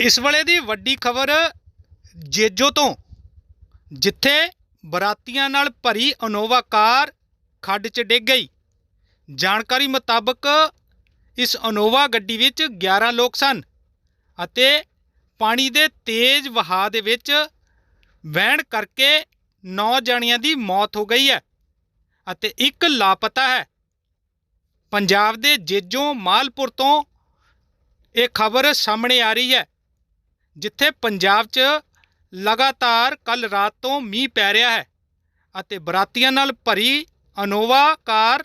ਇਸ ਵੇਲੇ ਦੀ ਵੱਡੀ ਖਬਰ ਜੇਜੋ ਤੋਂ, ਜਿੱਥੇ ਬਰਾਤੀਆਂ ਨਾਲ ਭਰੀ ਅਨੋਵਾ ਕਾਰ ਖੱਡ 'ਚ ਡਿੱਗ ਗਈ। ਜਾਣਕਾਰੀ ਮੁਤਾਬਕ ਇਸ ਅਨੋਵਾ ਗੱਡੀ ਵਿੱਚ 11 ਲੋਕ ਸਨ ਅਤੇ ਪਾਣੀ ਦੇ ਤੇਜ਼ ਵਹਾਅ ਦੇ ਵਿੱਚ ਵਹਿਣ ਕਰਕੇ 9 ਜਣਿਆਂ ਦੀ ਮੌਤ ਹੋ ਗਈ ਹੈ ਅਤੇ ਇੱਕ ਲਾਪਤਾ ਹੈ। ਪੰਜਾਬ ਦੇ ਜੇਜੋ ਮਾਲਪੁਰ ਤੋਂ ਇਹ ਖਬਰ ਸਾਹਮਣੇ ਆ ਰਹੀ ਹੈ। ਜਿੱਥੇ ਪੰਜਾਬ 'ਚ ਲਗਾਤਾਰ ਕੱਲ ਰਾਤ ਤੋਂ ਮੀਂਹ ਪੈ ਰਿਹਾ ਹੈ ਅਤੇ ਬਰਾਤੀਆਂ ਨਾਲ ਭਰੀ ਅਨੋਵਾ ਕਾਰ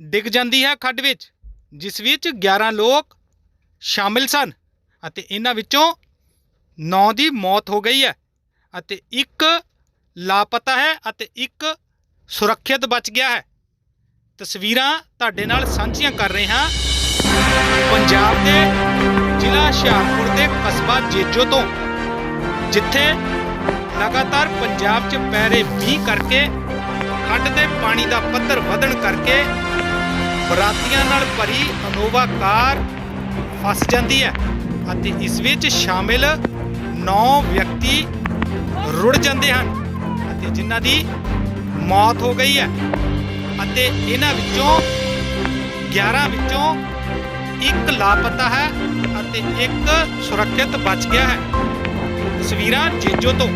ਡਿੱਗ ਜਾਂਦੀ ਹੈ ਖੱਡ ਵਿੱਚ, ਜਿਸ ਵਿੱਚ 11 ਲੋਕ ਸ਼ਾਮਿਲ ਸਨ ਅਤੇ ਇਹਨਾਂ ਵਿੱਚੋਂ 9 ਦੀ ਮੌਤ ਹੋ ਗਈ ਹੈ ਅਤੇ ਇੱਕ ਲਾਪਤਾ ਹੈ ਅਤੇ ਇੱਕ ਸੁਰੱਖਿਅਤ ਬਚ ਗਿਆ ਹੈ। ਤਸਵੀਰਾਂ ਤੁਹਾਡੇ ਨਾਲ ਸਾਂਝੀਆਂ ਕਰ ਰਹੇ ਹਾਂ। ਪੰਜਾਬ ਦੇ ਹੁਸ਼ਿਆਰਪੁਰ ਦੇ ਕਸਬਾ ਜੇਜੋ ਤੋਂ, ਜਿੱਥੇ ਲਗਾਤਾਰ ਪੰਜਾਬ 'ਚ ਪੈ ਰਹੇ ਮੀਂਹ ਕਰਕੇ ਖੱਡ ਦੇ ਪਾਣੀ ਦਾ ਪੱਧਰ ਵਧਣ ਕਰਕੇ ਬਰਾਤੀਆਂ ਨਾਲ ਭਰੀ ਅਨੋਵਾ ਕਾਰ ਫਸ ਜਾਂਦੀ ਹੈ ਅਤੇ ਇਸ ਵਿੱਚ ਸ਼ਾਮਿਲ 9 ਵਿਅਕਤੀ ਰੁੜ ਜਾਂਦੇ ਹਨ ਅਤੇ ਜਿਨ੍ਹਾਂ ਦੀ ਮੌਤ ਹੋ ਗਈ ਹੈ ਅਤੇ ਇਹਨਾਂ ਵਿੱਚੋਂ 11 ਵਿੱਚੋਂ ਇੱਕ ਲਾਪਤਾ ਹੈ ਅਤੇ ਇੱਕ ਸੁਰੱਖਿਅਤ ਬਚ ਗਿਆ ਹੈ। ਤਸਵੀਰਾਂ ਜੀਜੋ ਤੋਂ।